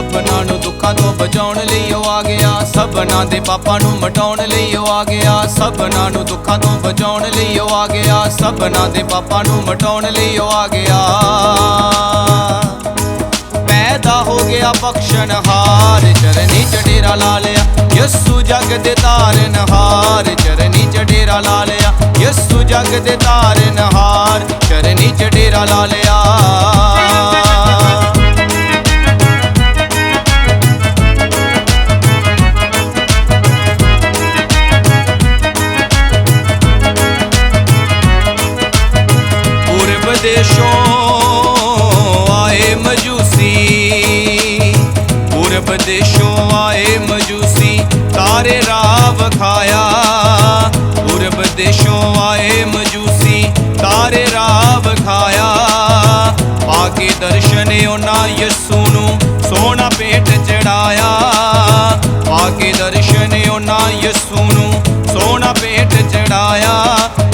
ਸਭਨਾਂ ਨੂੰ ਦੁੱਖਾਂ ਤੋਂ ਬਚਾਉਣ ਲਈ ਉਹ ਆ ਗਿਆ। ਸਭਨਾਂ ਦੇ ਪਾਪਾਂ ਨੂੰ ਮਟਾਉਣ ਲਈ ਉਹ ਆ ਗਿਆ। ਸਭਨਾਂ ਨੂੰ ਦੁੱਖਾਂ ਤੋਂ ਬਚਾਉਣ ਲਈ ਉਹ ਆ ਗਿਆ। ਸਭਨਾਂ ਦੇ ਪਾਪਾਂ ਨੂੰ ਮਟਾਉਣ ਲਈ ਉਹ ਆ ਗਿਆ। ਪੈਦਾ ਹੋ ਗਿਆ ਬਖਸ਼ਣਹਾਰ ਚਰਨੀ ਚਡੇਰਾ ਲਾ ਲਿਆ। ਯਸੂ ਜਗ ਦੇ ਤਾਰਨਹਾਰ ਚਰਨੀ ਚ ਲਾ ਲਿਆ। ਯਸੂ ਜਗ ਦੇ ਤਾਰਨਹਾਰ ਚਰਨੀ ਚ ਲਾ ਲਿਆ। ਸਾਰੇ ਰਾਹ ਵਖਾਇਆ ਗੁਰਬ ਦੇਸ਼ੋਂ ਆਏ ਮਜੂਸੀ, ਤਾਰੇ ਰਾਵ ਖਾਇਆ। ਆ ਕੇ ਦਰਸ਼ਨ ਉਹਨਾਂ ਯਿਸੂ ਨੂੰ ਸੋਨਾ ਪੇਟ ਚੜਾਇਆ। ਆ ਕੇ ਦਰਸ਼ਨ ਉਹਨਾਂ ਯਿਸੂ ਨੂੰ ਸੋਨਾ ਪੇਟ ਚੜਾਇਆ।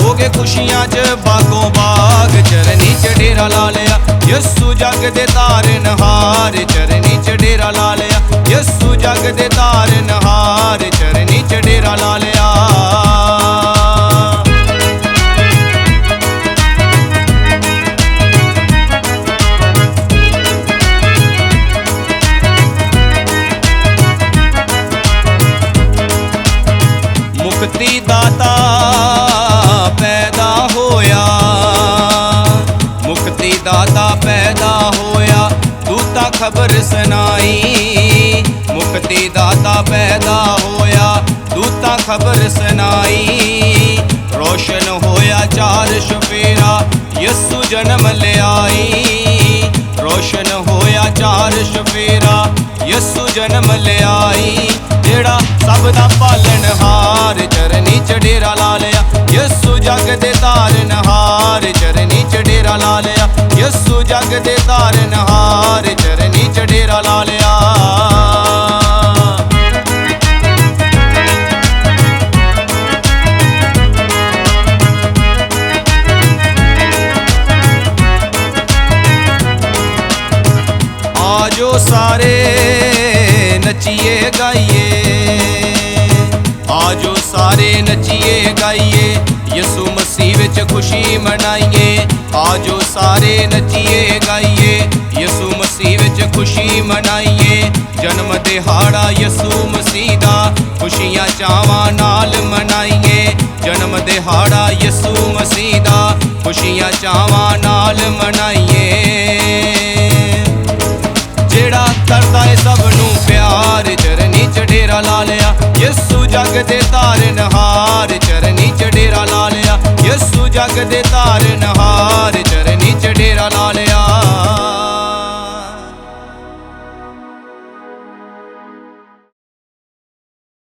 ਹੋਗੇ ਖੁਸ਼ੀਆਂ 'ਚ ਬਾਗੋ ਬਾਗ, ਚਰਨੀ ਚੜੇਰਾ ਲਾ ਲਿਆ। ਯਸੂ ਜਗ ਦੇ ਤਾਰ ਨਹਾਰ, ਚਰਨੀ ਚੜੇਰਾ ਲਾ ਲਿਆ। ਯਸੂ ਜਗ ਦੇ ਤਾਰ ਨਹਾਰ 'ਚ ਲਾ ਲਿਆ। ਮੁਕਤੀ ਦਾਤਾ ਪੈਦਾ ਹੋਇਆ। ਮੁਕਤੀ ਦਾਤਾ ਪੈਦਾ ਹੋਇਆ, ਤੂੰ ਤਾਂ ਖਬਰ ਸੁਣਾਈ। ਮੁਕਤੀ ਦਾਤਾ ਪੈਦਾ ਹੋਇਆ। ਖਬਰ ਸੁਣਾਈ। ਰੋਸ਼ਨ ਹੋਇਆ ਚਾਰ ਸ਼ਫੇਰਾ, ਯਸੂ ਜਨਮ ਲਿਆਈ। ਰੋਸ਼ਨ ਹੋਇਆ ਚਾਰ ਸ਼ਫੇਰਾ, ਯਸੂ ਜਨਮ ਲਿਆਈ। ਜਿਹੜਾ ਸਭ ਦਾ ਪਾਲਣਹਾਰ ਚਰਨੀ ਚ ਲਾ ਲਿਆ। ਯਸੂ ਜਗ ਦੇ ਤਾਰਨਹਾਰ ਚਰਨੀ ਚ ਲਾ ਲਿਆ। ਯਸੂ ਜਗ ਦੇ ਤਾਰਨਹਾਰ ਚਰਨੀ ਚ ਲਾ ਲਿਆ। ਆਜੋ ਸਾਰੇ ਨੱਚੀਏ, ਗਾਈਏ। ਆਜੋ ਸਾਰੇ ਨੱਚੀਏ, ਗਾਈਏ। ਯਿਸੂ ਮਸੀਹ ਵਿੱਚ ਖੁਸ਼ੀ ਮਨਾਈਏ। ਆਜੋ ਸਾਰੇ ਨੱਚੀਏ, ਗਾਈਏ। ਯਿਸੂ ਮਸੀਹ ਵਿੱਚ ਖੁਸ਼ੀ ਮਨਾਈਏ। ਜਨਮ ਦਿਹਾੜਾ ਯਿਸੂ ਮਸੀਹ ਦਾ। ਖੁਸ਼ੀਆਂ ਚਾਵਾਂ ਨਾਲ ਮਨਾਈਏ। ਜਨਮ ਦਿਹਾੜਾ ਯਿਸੂ ਮਸੀਹ ਜਗ ਦੇ ਤਾਰਨਹਾਰ ਚਰਨੀ ਚ ਲਾ ਲਿਆ। ਯਿਸੂ ਜਗ ਦੇ ਤਾਰਨਹਾਰ ਚਰਨੀ ਚ ਡੇਰਾ ਲਾ